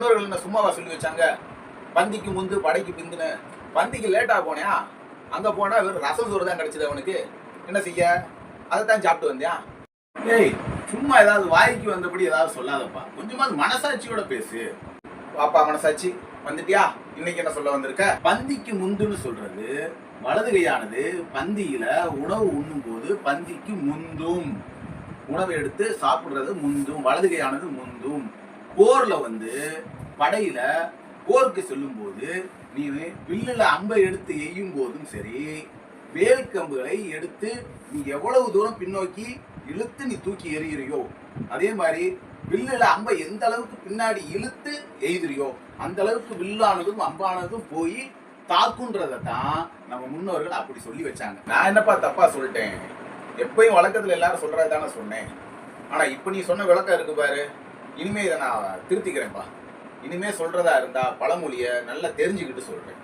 முன்னோர்கள் என்ன சும்மாவா சொல்லி வச்சாங்க. பந்திக்கு முந்து படைக்கு பிந்துன்னு. பந்திக்கு லேட்டாக போனியா? அங்கே போனால் வெறும் ரசம் சோறு தான் கிடச்சிது அவனுக்கு. என்ன செய்ய? அதைத்தான் சாப்பிட்டு வந்தியா? ஏய் சும்மா ஏதாவது வாய்க்கு வந்தபடி ஏதாவது சொல்லாதப்பா. கொஞ்சமாவது மனசாட்சியோட பேசு. பாப்பா மனசாட்சி. வந்துட்டியா? இன்னைக்கு என்ன சொல்ல வந்திருக்க? பந்திக்கு முந்துன்னு சொல்றது வலது கையானது பந்தியில உணவு உண்ணும் போது பந்திக்கு முந்தும். உணவை எடுத்து சாப்பிடுறது முந்தும் வலது கையானது முந்தும். போர்ல வந்து படையில போருக்கு செல்லும் போது நீ வில்லுல அம்பை எடுத்து எய்யும் போதும் சரி வேல் கம்புகளை எடுத்து நீ எவ்வளவு தூரம் பின்னோக்கி இழுத்து நீ தூக்கி எறிகிறியோ அதே மாதிரி வில்லுல அம்பை எந்த அளவுக்கு பின்னாடி இழுத்து எய்துறியோ அந்த அளவுக்கு வில்லானதும் அம்பானதும் போய் தாக்குன்றதை தான் நம்ம முன்னோர்கள் அப்படி சொல்லி வச்சாங்க. நான் என்னப்பா தப்பா சொல்லிட்டேன்? எப்பயும் வழக்கத்துல எல்லாரும் சொல்றது தானே சொன்னேன். ஆனா இப்ப நீ சொன்ன விளக்கம் இருக்கு பாரு. இனிமே இதை நான் திருத்திக்கிறேன்ப்பா இனிமே சொல்றதா இருந்தா பழமொழிய நல்லா தெரிஞ்சுக்கிட்டு சொல்றேன்.